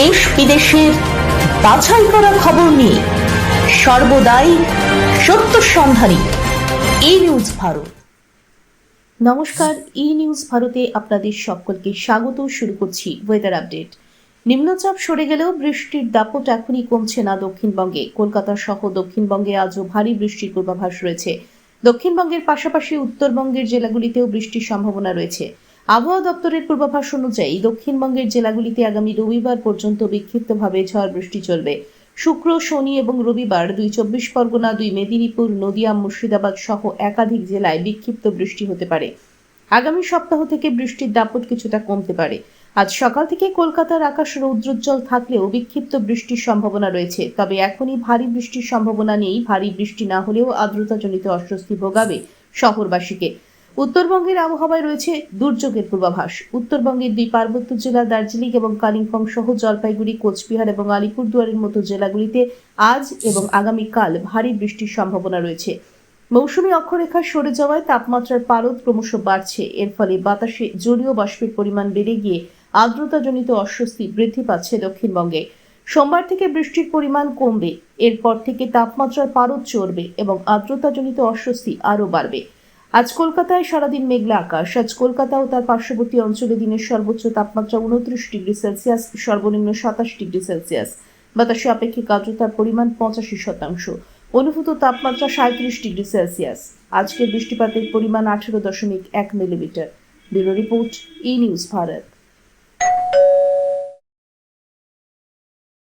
দেশ বিদেশের বাছাই করা খবর নিয়ে সর্বদাই সত্য সন্ধানী এই নিউজ ভারত। নমস্কার ই নিউজ ভারতে আপনাদের সকলকে স্বাগত, শুরু করছি ওয়েদার আপডেট নিম্নচাপ সরে গেলেও বৃষ্টির দাপট এখনই কমছে না দক্ষিণবঙ্গে। কলকাতা সহ দক্ষিণবঙ্গে আজও ভারী বৃষ্টির পূর্বাভাস রয়েছে। দক্ষিণবঙ্গের পাশাপাশি উত্তরবঙ্গের জেলাগুলিতেও বৃষ্টির সম্ভাবনা রয়েছে। আবহাওয়া দপ্তরের পূর্বাভাস অনুযায়ী দক্ষিণবঙ্গের জেলাগুলিতে আগামী রবিবার পর্যন্ত বিক্ষিপ্তভাবে ঝড় বৃষ্টি চলবে। শুক্র, শনি এবং রবিবার দুই চব্বিশ পরগনা, দুই মেদিনীপুর, নদিয়া, মুর্শিদাবাদ সহ একাধিক জেলায় বিক্ষিপ্ত বৃষ্টি হতে পারে। আগামী সপ্তাহ থেকে বৃষ্টির দাপট কিছুটা কমতে পারে। আজ সকাল থেকে কলকাতার আকাশ রৌদ্রোজ্জ্বল থাকলেও বিক্ষিপ্ত বৃষ্টির সম্ভাবনা রয়েছে। তবে এখনই ভারী বৃষ্টির সম্ভাবনা নেই। ভারী বৃষ্টি না হলেও আর্দ্রতাজনিত অস্বস্তি ভোগাবে শহরবাসীকে। উত্তরবঙ্গের আবহাওয়ায় রয়েছে দুর্যোগের পূর্বাভাস। উত্তরবঙ্গের দুই পার্বত্য জেলা দার্জিলিং এবং কালিম্পং সহ জলপাইগুড়ি, কোচবিহার এবং আলিপুরদুয়ারের মতো জেলাগুলিতে আজ এবং আগামীকাল ভারী বৃষ্টির সম্ভাবনা রয়েছে। মৌসুমী অক্ষরেখা সরে যাওয়ায় তাপমাত্রার পারদ ক্রমশ বাড়ছে। এর ফলে বাতাসে জলীয় বাষ্পের পরিমাণ বেড়ে গিয়ে আর্দ্রতাজনিত অস্বস্তি বৃদ্ধি পাচ্ছে দক্ষিণবঙ্গে। সোমবার থেকে বৃষ্টির পরিমাণ কমবে। এরপর থেকে তাপমাত্রার পারদ চড়বে এবং আর্দ্রতাজনিত অস্বস্তি আরও বাড়বে। আজ কলকাতায় সারাদিন মেঘলা আকাশ। আজ কলকাতা ও তার পার্শ্ববর্তী অঞ্চলে দিনের সর্বোচ্চ তাপমাত্রা উনত্রিশ ডিগ্রি সেলসিয়াস, সর্বনিম্ন সাতাশ ডিগ্রি সেলসিয়াস। বাতাসে আপেক্ষিক আর্দ্রতার পরিমাণ পঁচাশি শতাংশ। অনুভূত তাপমাত্রা সাঁত্রিশ ডিগ্রি সেলসিয়াস। আজকের বৃষ্টিপাতের পরিমাণ আঠেরো দশমিক এক millimetre. Bureau report, E news Bharat.